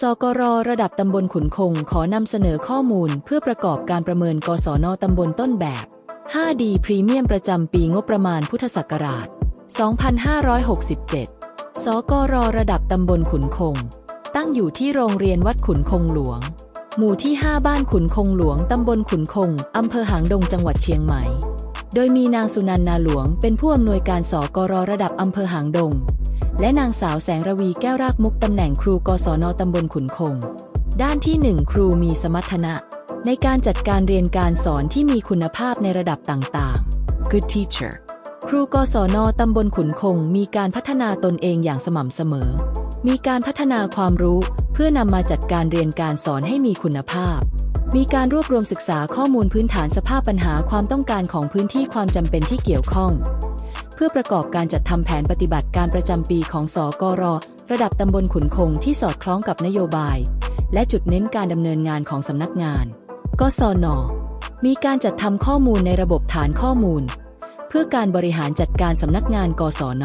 สกรระดับตำบลขุนคงขอนำเสนอข้อมูลเพื่อประกอบการประเมินกศนตำบลต้นแบบ 5D พรีเมียมประจำปีงบประมาณพุทธศักราช 2567 สกรระดับตำบลขุนคง ตั้งอยู่ที่โรงเรียนวัดขุนคงหลวง หมู่ที่ 5 บ้านขุนคงหลวงตำบลขุนคงอำเภอหางดงจังหวัดเชียงใหม่ โดยมีนางสุนันนาหลวงเป็นผู้อำนวยการสกรระดับอำเภอหางดง และนางสาวแสงระวีแก้วรากมุกตำแหน่งครูกศนตำบลขุนคง ด้านที่ 1 ครูมีสมรรถนะ ในการจัดการเรียนการสอนที่มีคุณภาพในระดับต่างๆ Good teacher ครูกศนตำบลขุนคง มีการพัฒนาตนเองอย่างสม่ำเสมอ มีการพัฒนาความรู้เพื่อนำมาจัดการเรียนการสอนให้มีคุณภาพ มีการรวบรวมศึกษาข้อมูลพื้นฐานสภาพปัญหาความต้องการของพื้นที่ความจำเป็นที่เกี่ยวข้อง เพื่อประกอบการจัดทำแผนปฏิบัติการประจำปีของสกร ระดับตำบลขุนคงที่สอดคล้องกับนโยบาย และจุดเน้นการดำเนินงานของสำนักงานกศนมีการจัดทำข้อมูลในระบบฐานข้อมูล เพื่อการบริหารจัดการสำนักงานกศน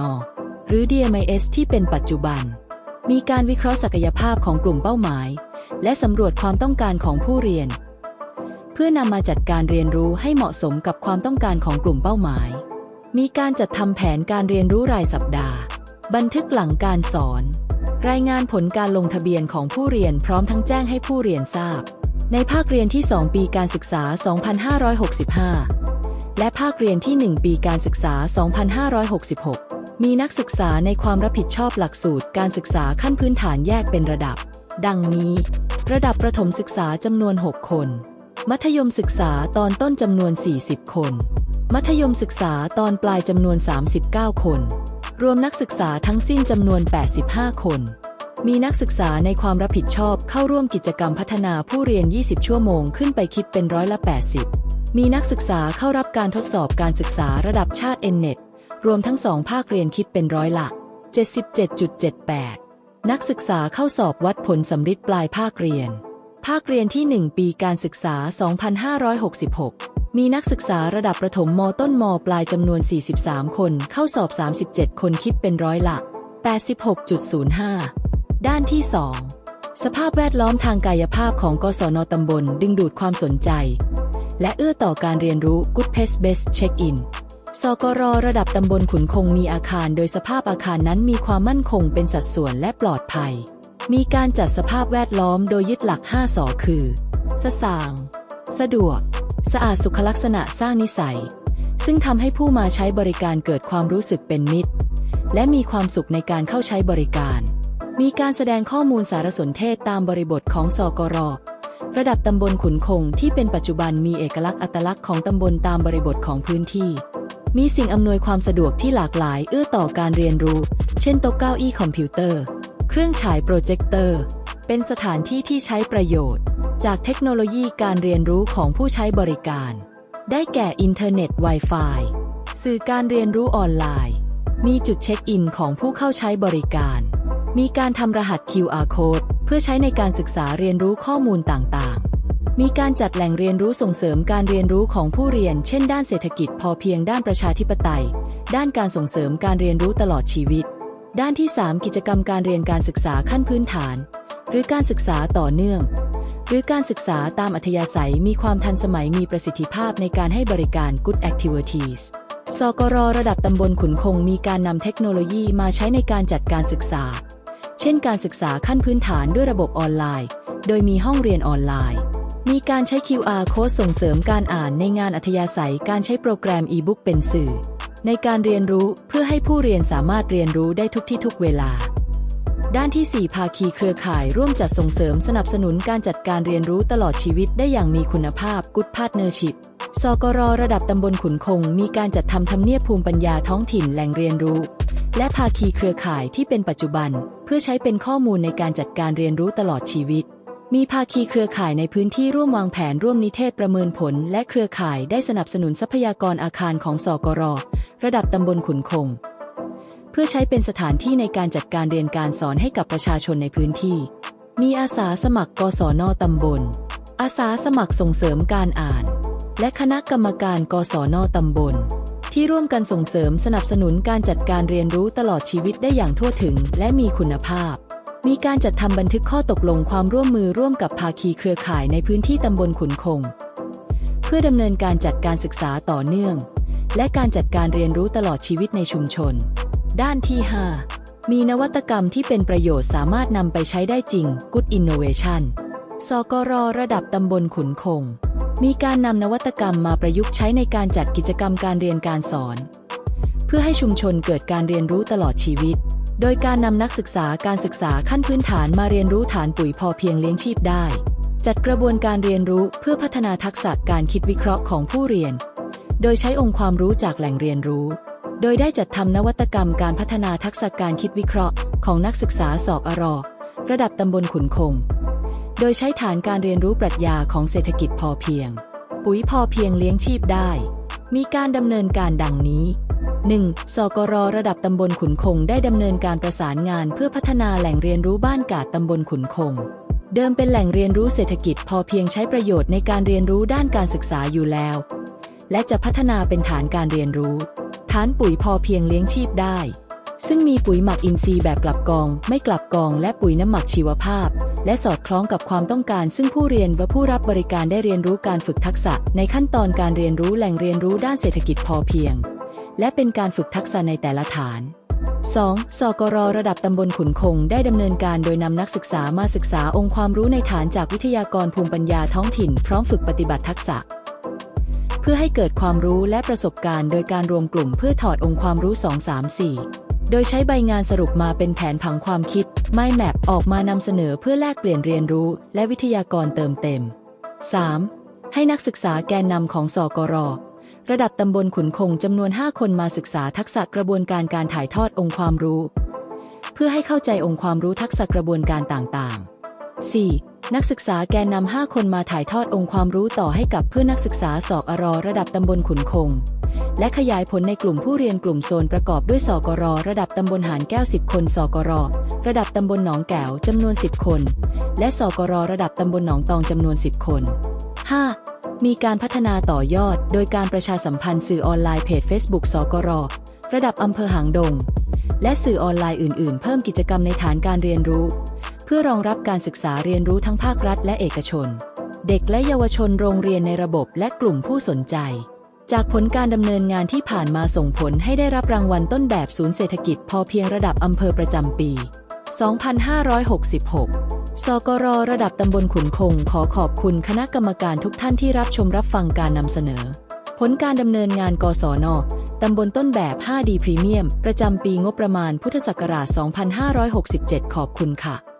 หรือ DMIS ที่เป็นปัจจุบัน มีการวิเคราะห์ศักยภาพของกลุ่มเป้าหมาย และสำรวจความต้องการของผู้เรียน เพื่อนำมาจัดการเรียนรู้ให้เหมาะสมกับความต้องการของกลุ่มเป้าหมาย มีการจัดทำแผนการเรียนรู้รายสัปดาห์ บันทึกหลังการสอน รายงานผลการลงทะเบียนของผู้เรียนพร้อมทั้งแจ้งให้ผู้เรียนทราบ ในภาคเรียนที่ 2 ปีการศึกษา 2565 และภาคเรียนที่ 1 ปีการศึกษา 2566 มีนักศึกษาในความรับผิดชอบหลักสูตร การศึกษาขั้นพื้นฐานแยกเป็นระดับ ดังนี้ ระดับประถมศึกษาจำนวน 6 คน มัธยมศึกษาตอนต้นจำนวน 40 คน มัธยมศึกษาตอนปลายจำนวน 39 คน รวมนักศึกษาทั้งสิ้นจำนวน 85 คน มีนักศึกษาในความรับผิดชอบเข้าร่วมกิจกรรมพัฒนาผู้เรียน 20 ชั่วโมงขึ้นไปคิดเป็นร้อยละ 80 มีนักศึกษาเข้ารับการทดสอบการศึกษาระดับชาติ Nnet รวมทั้งสองภาคเรียนคิดเป็นร้อยละ 77.78 นักศึกษาเข้าสอบวัดผลสำริดปลายภาคเรียน ภาคเรียนที่ 1 ปีการศึกษา 2566 มีนักศึกษาระดับประถมมต้นมปลายจำนวน 43 คนเข้าสอบ 37 คนคิดเป็นร้อยละ 86.05 ด้านที่ 2 สภาพแวดล้อมทางกายภาพของกศนตำบลดึงดูดความสนใจ และเอื้อต่อการเรียนรู้ Good Pace Best Check-in สกรระดับตำบลขุนคงมีอาคาร โดยสภาพอาคารนั้นมีความมั่นคงเป็นสัดส่วนและปลอดภัย มีการจัดสภาพแวดล้อมโดยยึดหลัก 5สอคือ สสาง สะดวก สะอาดสุขลักษณะสร้างนิสัย ซึ่งทำให้ผู้มาใช้บริการเกิดความรู้สึกเป็นมิตร และมีความสุขในการเข้าใช้บริการ มีการแสดงข้อมูลสารสนเทศตามบริบทของสกรระดับตำบลขุนคงที่เป็นปัจจุบันมีเอกลักษณ์อัตลักษณ์ของตำบลตามบริบทของพื้นที่ มีสิ่งอำนวยความสะดวกที่หลากหลายเอื้อต่อการเรียนรู้ เช่นโต๊ะเก้าอี้คอมพิวเตอร์ เครื่องฉายโปรเจคเตอร์ เป็นสถานที่ที่ใช้ประโยชน์ จากเทคโนโลยีการเรียนรู้ของผู้ใช้บริการ ได้แก่อินเทอร์เน็ต Wi-Fi สื่อการเรียนรู้ออนไลน์ มีจุดเช็คอินของผู้เข้าใช้บริการ มีการทำรหัส QR code เพื่อใช้ในการศึกษาเรียนรู้ข้อมูลต่างๆ มีการจัดแหล่งเรียนรู้ส่งเสริมการเรียนรู้ของผู้เรียน เช่น ด้านเศรษฐกิจพอเพียงด้านประชาธิปไตย ด้านการส่งเสริมการเรียนรู้ตลอดชีวิต ด้านที่ 3 กิจกรรมการเรียนการศึกษาขั้นพื้นฐาน หรือการศึกษาต่อเนื่อง หรือการศึกษาตามอัธยาศัยมีความทันสมัยมีประสิทธิภาพในการให้บริการ Good Activities สกรระดับตำบลขุนคงมีการนำเทคโนโลยีมาใช้ในการจัดการศึกษา เช่นการศึกษาขั้นพื้นฐานด้วยระบบออนไลน์ โดยมีห้องเรียนออนไลน์ มีการใช้ QR Code ส่งเสริมการอ่านในงานอัธยาศัยการใช้โปรแกรม e-book เป็นสื่อ ในการเรียนรู้เพื่อให้ผู้เรียนสามารถเรียนรู้ได้ทุกที่ทุกเวลา ด้านที่ 4 ภาคีเครือข่ายร่วมจัดส่งเสริมสนับสนุนการจัดการเรียนรู้ตลอดชีวิตได้อย่างมีคุณภาพ Good Partnership สกรระดับตำบลขุนคง มีการจัดทำทำเนียบภูมิปัญญาท้องถิ่นแหล่งเรียนรู้ และภาคีเครือข่ายที่เป็นปัจจุบัน เพื่อใช้เป็นข้อมูลในการจัดการเรียนรู้ตลอดชีวิต มีภาคีเครือข่ายในพื้นที่ร่วมวางแผนร่วมนิเทศประเมินผล และเครือข่ายได้สนับสนุนทรัพยากรอาคารของสกรระดับตำบลขุนคง เพื่อใช้เป็นสถานที่ในการจัดการเรียนการสอนให้กับประชาชนในพื้นที่ มีอาสาสมัครกศนตำบล อาสาสมัครส่งเสริมการอ่าน และคณะกรรมการกศนตำบล ที่ร่วมกันส่งเสริมสนับสนุนการจัดการเรียนรู้ตลอดชีวิตได้อย่างทั่วถึงและมีคุณภาพ มีการจัดทำบันทึกข้อตกลงความร่วมมือร่วมกับภาคีเครือข่ายในพื้นที่ตำบลขุนคง เพื่อดำเนินการจัดการศึกษาต่อเนื่อง และการจัดการเรียนรู้ตลอดชีวิตในชุมชน ด้านที่ 5 มีนวัตกรรมที่เป็นประโยชน์สามารถนำไปใช้ได้จริง Good Innovation สกรระดับตำบลขุนคง มีการนำนวัตกรรมมาประยุกต์ใช้ในการจัดกิจกรรมการเรียนการสอน เพื่อให้ชุมชนเกิดการเรียนรู้ตลอดชีวิต โดยการนำนักศึกษาการศึกษาขั้นพื้นฐานมาเรียนรู้ฐานปุ๋ยพอเพียงเลี้ยงชีพได้ จัดกระบวนการเรียนรู้เพื่อพัฒนาทักษะการคิดวิเคราะห์ของผู้เรียน โดยใช้องค์ความรู้จากแหล่งเรียนรู้ โดยได้จัดทำนวัตกรรมการพัฒนาทักษะการคิดวิเคราะห์ ของนักศึกษาสอกอรอระดับตำบลขุนคงโดยใช้ฐานการเรียนรู้ปรัชญาของเศรษฐกิจพอเพียง ปุ๋ยพอเพียงเลี้ยงชีพได้ มีการดำเนินการดังนี้ 1. สกรระดับตำบลขุนคงได้ดำเนินการประสานงานเพื่อพัฒนาแหล่งเรียนรู้บ้านกาดตำบลขุนคง เดิมเป็นแหล่งเรียนรู้เศรษฐกิจพอเพียงใช้ประโยชน์ในการเรียนรู้ด้านการศึกษาอยู่แล้ว และจะพัฒนาเป็นฐานการเรียนรู้ ฐานปุ๋ยพอเพียงเลี้ยงชีพได้ ซึ่งมีปุ๋ยหมักอินทรีย์แบบกลับกอง ไม่กลับกอง และปุ๋ยน้ำหมักชีวภาพ และสอดคล้องกับความต้องการ ซึ่งผู้เรียนและผู้รับบริการได้เรียนรู้การฝึกทักษะ ในขั้นตอนการเรียนรู้แหล่งเรียนรู้ด้านเศรษฐกิจพอเพียง และเป็นการฝึกทักษะในแต่ละฐาน 2. สกรระดับตำบลขุนคง ได้ดำเนินการโดยนำนักศึกษามาศึกษาองค์ความรู้ในฐานจากวิทยากรภูมิปัญญาท้องถิ่น พร้อมฝึกปฏิบัติทักษะ เพื่อให้เกิดความรู้และประสบการณ์โดยการรวมกลุ่มเพื่อถอดองค์ความรู้ 2 3 4 โดยใช้ใบงานสรุปมาเป็นแผนผังความคิดไม่แมปออกมานำเสนอเพื่อแลกเปลี่ยนเรียนรู้ และวิทยากรเติมเต็ม 3. ให้นักศึกษาแกนนำของสกรระดับตำบลขุนคงจำนวน 5 คนมาศึกษาทักษะกระบวนการการถ่ายทอดองค์ความรู้ เพื่อให้เข้าใจองค์ความรู้ทักษะกระบวนการต่างๆ 4. นักศึกษาแกนนำ5คนมาถ่ายทอดองค์ความรู้ต่อให้กับเพื่อนนักศึกษาสอกอรระดับตำบลขุนคง และขยายผลในกลุ่มผู้เรียนกลุ่มโซนประกอบด้วยสอกรระดับตำบลหานแก้ว 10 คนสอกรระดับตำบลหนองแก้วจำนวน 10 คน และสอกรระดับตำบลหนองตองจำนวน 10 คน 5. มีการพัฒนาต่อยอด โดยการประชาสัมพันธ์สื่อออนไลน์เพจ Facebook สกรระดับอำเภอหางดง และสื่อออนไลน์อื่น ๆ เพิ่มกิจกรรมในฐานการเรียนรู้ พื่อรองรับการศึกษาเรียนรู้ทั้งภาครัฐและเอกชน เด็กและเยาวชนโรงเรียนในระบบและกลุ่มผู้สนใจ จากผลการดำเนินงานที่ผ่านมาส่งผลให้ได้รับรางวัลต้นแบบศูนย์เศรษฐกิจพอเพียงระดับอำเภอประจำปี 2566สกรระดับตำบลขุนคง ขอขอบคุณคณะกรรมการทุกท่านที่รับชมรับฟังการนำเสนอ ผลการดำเนินงานกศนตำบลต้นแบบ 5D พรีเมียม ประจำปีงบประมาณพุทธศักราช 2567 ขอบคุณค่ะ